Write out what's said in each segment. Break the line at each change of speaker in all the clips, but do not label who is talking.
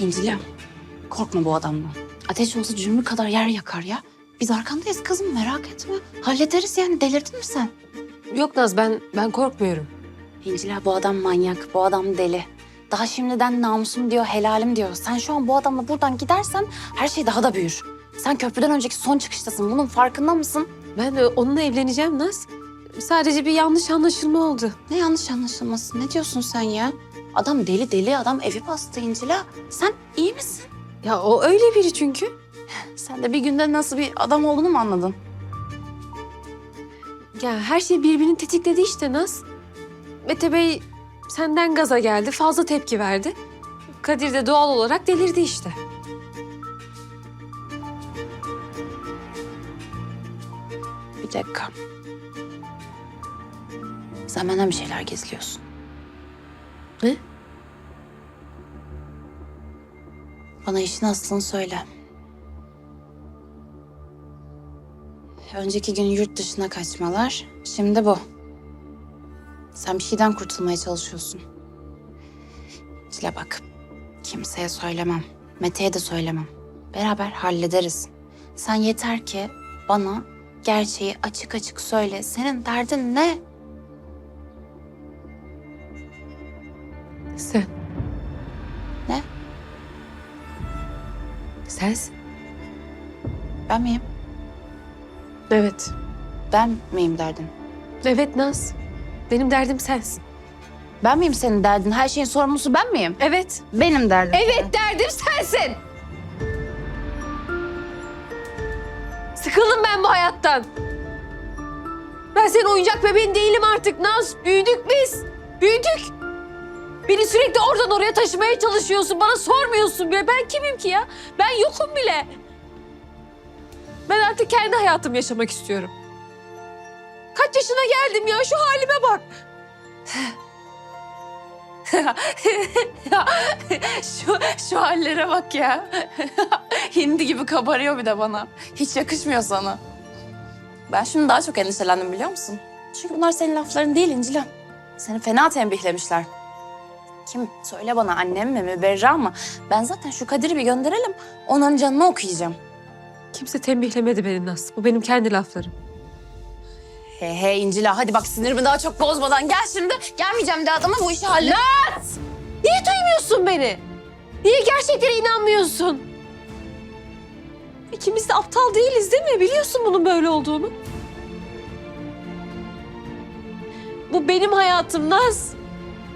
İncil'im korkma bu adamdan. Ateş olsa cümbür kadar yer yakar ya. Biz arkandayız kızım merak etme. Hallederiz yani delirdin mi sen?
Yok Naz ben ben korkmuyorum.
İncila bu adam manyak, bu adam deli. Daha şimdiden namusum diyor, helalim diyor. Sen şu an bu adamla buradan gidersen her şey daha da büyür. Sen köprüden önceki son çıkıştasın. Bunun farkında mısın?
Ben de onunla evleneceğim Naz. Sadece bir yanlış anlaşılma oldu.
Ne yanlış anlaşılması? Ne diyorsun sen ya? Adam deli deli, adam evi bastı İncila. Sen iyi misin?
Ya o öyle biri çünkü.
Sen de bir günde nasıl bir adam olduğunu mu anladın?
Ya her şey birbirini tetikledi işte Naz. Mete Bey senden gaza geldi, fazla tepki verdi. Kadir de doğal olarak delirdi işte.
Bir dakika. Sen benden bir şeyler gizliyorsun.
Ne?
Bana işin aslını söyle. Önceki gün yurt dışına kaçmalar, şimdi bu. Sen bir şeyden kurtulmaya çalışıyorsun. Çile bak, kimseye söylemem. Mete'ye de söylemem. Beraber hallederiz. Sen yeter ki bana gerçeği açık açık söyle. Senin derdin ne?
Sensin.
Ben miyim?
Evet.
Ben miyim derdin?
Evet Naz. Benim derdim sensin.
Ben miyim senin derdin? Her şeyin sorumlusu ben miyim?
Evet.
Benim derdim.
Evet derdim sensin. Sıkıldım ben bu hayattan. Ben senin oyuncak bebeğin değilim artık Naz. Büyüdük biz. Büyüdük. Beni sürekli oradan oraya taşımaya çalışıyorsun. Bana sormuyorsun bile. Ben kimim ki ya? Ben yokum bile. Ben artık kendi hayatımı yaşamak istiyorum. Kaç yaşına geldim ya? Şu halime bak.
şu, şu hallere bak ya. Hindi gibi kabarıyor bir de bana. Hiç yakışmıyor sana. Ben şimdi daha çok endişelendim biliyor musun? Çünkü bunlar senin lafların değil İncil'im. Seni fena tembihlemişler. Kim? Söyle bana annem mi, Müberra mı? Ben zaten şu Kadir'i bir gönderelim. Onların canını okuyacağım.
Kimse tembihlemedi beni Naz. Bu benim kendi laflarım.
He he İncila hadi bak sinirimi daha çok bozmadan gel şimdi. Gelmeyeceğim de adama bu işi hallet.
Niye duymuyorsun beni? Niye gerçeklere inanmıyorsun? İkimiz de aptal değiliz değil mi? Biliyorsun bunun böyle olduğunu. Bu benim hayatım Naz.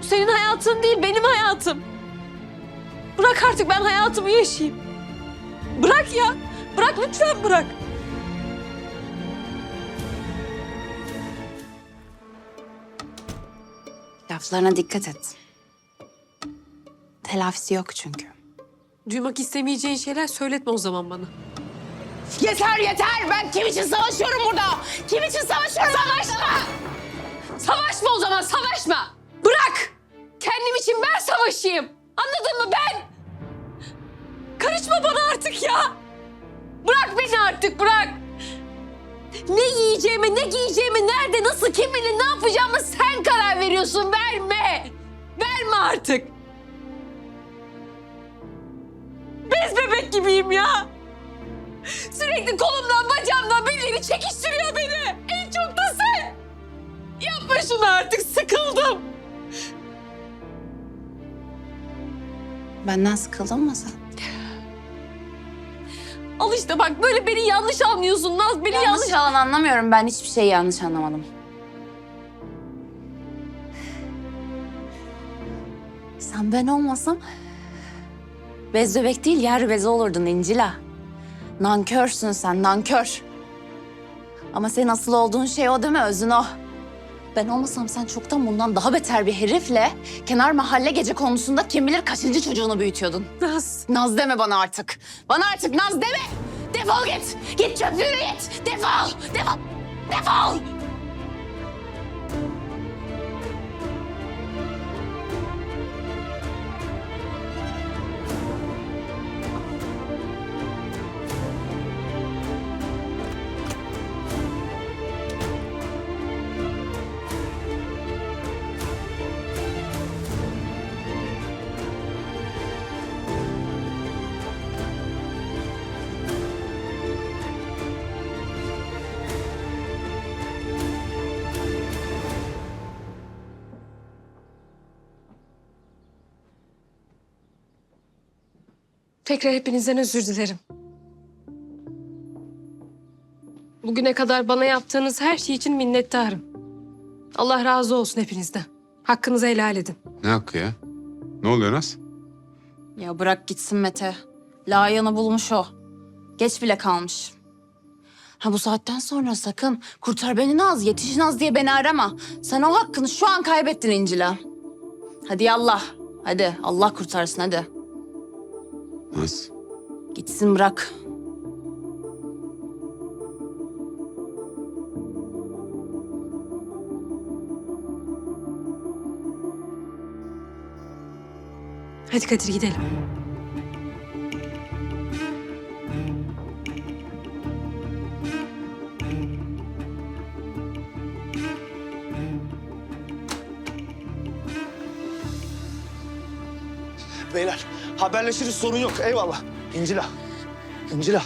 Bu senin hayatın değil, benim hayatım. Bırak artık ben hayatımı yaşayayım. Bırak ya. Bırak lütfen bırak.
Laflarına dikkat et. Telafisi yok çünkü.
Duymak istemeyeceğin şeyler söyletme o zaman bana.
Yeter yeter. Ben kim için savaşıyorum burada? Kim için savaşıyorum?
Savaşma! Savaşma o zaman, savaşma! Bırak! Kendim için ben savaşayım. Anladın mı ben? Karışma bana artık ya! Bırak beni artık, bırak! Ne yiyeceğimi, ne giyeceğimi, nerede, nasıl, kim bilir ne yapacağımı sen karar veriyorsun. Verme! Verme artık! Bez bebek gibiyim ya! Sürekli kolumdan, bacağımdan
Benden sıkıldın mı sen?
Al işte bak böyle beni yanlış anlıyorsun Naz. Beni yanlış...
Yanlış falan anlamıyorum. Ben hiçbir şeyi yanlış anlamadım. Sen ben olmasam bez bebek değil yer bezi olurdun İncila. Nankörsün sen nankör. Ama senin asıl olduğun şey o değil mi özün o? Ben olmasam sen çoktan bundan daha beter bir herifle kenar mahalle gece konusunda kim bilir kaçıncı çocuğunu büyütüyordun.
Naz.
Naz deme bana artık. Bana artık Naz deme. Defol git. Git çöplüğüne git. Defol. Defol. Defol.
Tekrar hepinizden özür dilerim. Bugüne kadar bana yaptığınız her şey için minnettarım. Allah razı olsun hepinizden. Hakkınızı helal edin.
Ne hakkı ya? Ne oluyor Naz?
Ya bırak gitsin Mete. Layığını bulmuş o. Geç bile kalmış. Ha bu saatten sonra sakın kurtar beni Naz, yetiş Naz diye beni arama. Sen o hakkını şu an kaybettin İncil'a. Hadi yallah. Hadi Allah kurtarsın hadi.
Naz.
Gitsin bırak.
Hadi Kadir gidelim.
Beyler haberleşiriz sorun yok eyvallah. İncila. İncila.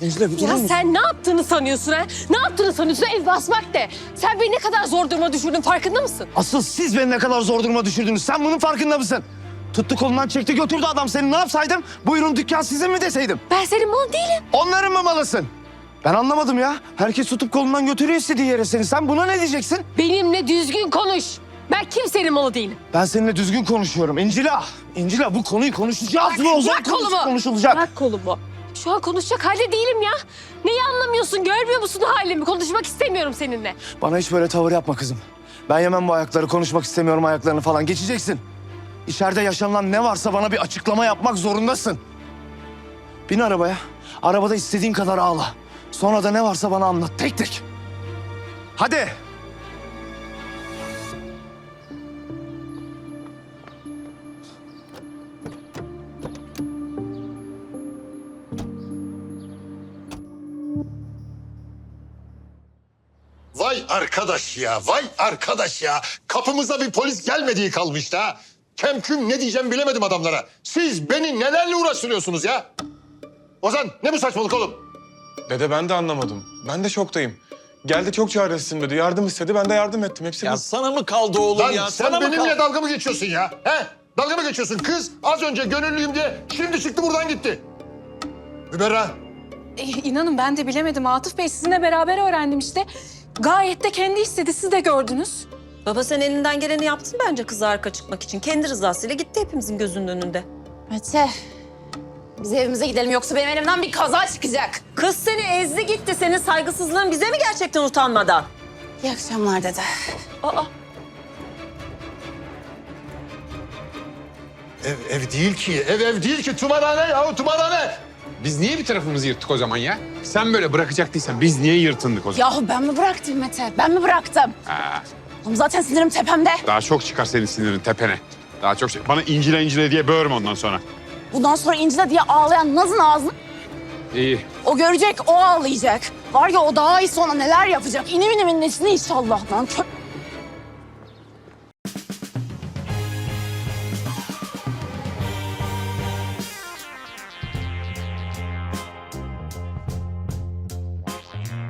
İncila bir durur
Ya
musun?
sen ne yaptığını sanıyorsun ha? Ne yaptığını sanıyorsun ev basmak de. Sen beni ne kadar zor duruma düşürdün farkında mısın?
Asıl siz beni ne kadar zor duruma düşürdünüz. Sen bunun farkında mısın? Tuttu kolundan çekti götürdü adam seni. Ne yapsaydım? Buyurun dükkan sizin mi deseydim?
Ben senin mal değilim.
Onların mı malısın? Ben anlamadım ya. Herkes tutup kolundan götürüyor istediği yere seni. Sen buna ne diyeceksin?
Benimle düzgün konuş. Ben kimsenin malı değilim.
Ben seninle düzgün konuşuyorum. İncila. İncila bu konuyu konuşacağız mı? O zaman
bırak kolumu.
konusu konuşulacak.
Bırak kolumu. Şu an konuşacak halde değilim ya. Neyi anlamıyorsun? Görmüyor musun halimi? Konuşmak istemiyorum seninle.
Bana hiç böyle tavır yapma kızım. Ben yemem bu ayakları. Konuşmak istemiyorum ayaklarını falan. Geçeceksin. İçeride yaşanılan ne varsa bana bir açıklama yapmak zorundasın. Bin arabaya. Arabada istediğin kadar ağla. Sonra da ne varsa bana anlat tek tek. Hadi.
Arkadaş ya, vay arkadaş ya. Kapımıza bir polis gelmediği kalmıştı ha. Kemküm ne diyeceğim bilemedim adamlara. Siz beni nelerle uğraştırıyorsunuz ya? Ozan ne bu saçmalık oğlum?
Dede ben de anlamadım. Ben de şoktayım. Geldi çok çaresizim dedi. Yardım istedi. Ben de yardım ettim. Hepsi
Ya
bu.
sana mı kaldı oğlum
Lan
ya?
sen
Sana mı
benimle
kaldı?
dalga mı geçiyorsun ya? He? Dalga mı geçiyorsun? Kız az önce gönüllüyüm diye şimdi çıktı buradan gitti. Müberra
inanın ben de bilemedim. Atıf Bey sizinle beraber öğrendim işte. Gayet de kendi istedi. Siz de gördünüz.
Baba sen elinden geleni yaptın bence kızı arka çıkmak için. Kendi rızasıyla gitti hepimizin gözünün önünde.
Mete. Biz evimize gidelim yoksa benim elimden bir kaza çıkacak.
Kız seni ezdi gitti. Senin saygısızlığın bize mi gerçekten utanmadan?
İyi akşamlar dede.
Aa,
ev ev değil ki. Ev ev değil ki. Tımarhane ya tımarhane.
Biz niye bir tarafımızı yırttık o zaman ya? Sen böyle bırakacaktıysan biz niye yırtındık o zaman?
Yahu ben mi bıraktım Mete? Ben mi bıraktım?
Ha,
Oğlum zaten sinirim tepemde.
daha çok çıkar senin sinirin tepene. Daha çok şey. Bana incile incile diye böğürme ondan sonra.
Bundan sonra İncil'e diye ağlayan Naz'ın ağzını
İyi.
o görecek, o ağlayacak. Var ya o daha iyi sonra neler yapacak. İnim inimin nesini inşallah lan. Tö-